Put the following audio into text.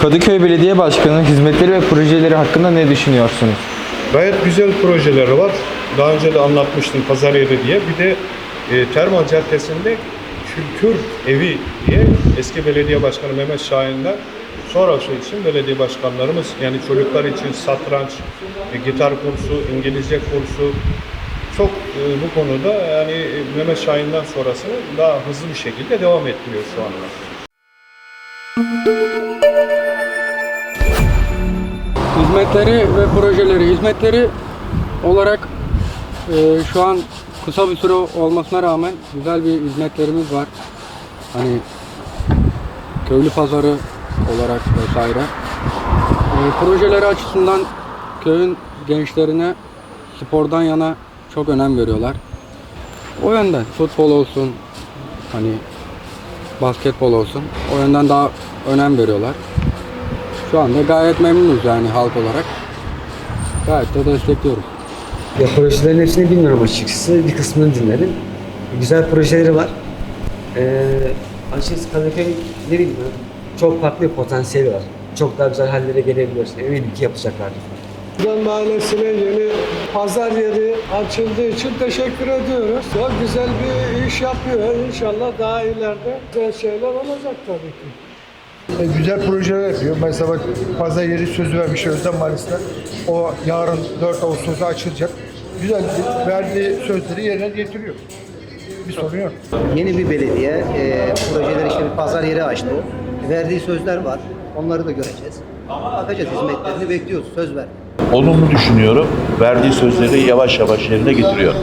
Kadıköy Belediye Başkanı'nın hizmetleri ve projeleri hakkında ne düşünüyorsunuz? Gayet güzel projeleri var. Daha önce de anlatmıştım pazar yeri diye. Bir de e, Termal Caddesi'nde Kültür Evi diye eski belediye başkanı Mehmet Şahin'den sonrası için belediye başkanlarımız yani çocuklar için satranç, e, gitar kursu, İngilizce kursu çok e, bu konuda yani e, Mehmet Şahin'den sonrasını daha hızlı bir şekilde devam ettiriyor şu anda. Hizmetleri ve projeleri. Hizmetleri olarak e, şu an kısa bir süre olmasına rağmen güzel bir hizmetlerimiz var. Hani köylü pazarı olarak vesaire. E, projeleri açısından köyün gençlerine spordan yana çok önem veriyorlar. O yönden futbol olsun, hani basketbol olsun o yönden daha önem veriyorlar. Şu anda gayet memnunuz yani halk olarak. Gayet de destekliyoruz. Ya projelerin hepsini bilmiyorum açıkçası. Bir kısmını dinledim. Güzel projeleri var. Ee, açıkçası Kadıköy ne bileyim çok farklı bir potansiyeli var. Çok daha güzel hallere gelebilir. Eminim ki yapacaklardır. Kızıldan Mahallesi'ne yeni pazar yeri açıldığı için teşekkür ediyoruz. Çok güzel bir iş yapıyor. İnşallah daha ileride güzel şeyler olacak tabii ki. E, güzel projeler yapıyor. Mesela bak pazar yeri sözü vermiş Özlem Mahallesi'ne. O yarın 4 Ağustos'ta açılacak. Güzel verdiği sözleri yerine getiriyor. Bir sorun yok. Yeni bir belediye e, projeler işte bir pazar yeri açtı. Verdiği sözler var. Onları da göreceğiz. Bakacağız hizmetlerini bekliyoruz. Söz ver. Olumlu düşünüyorum. Verdiği sözleri yavaş yavaş yerine getiriyor.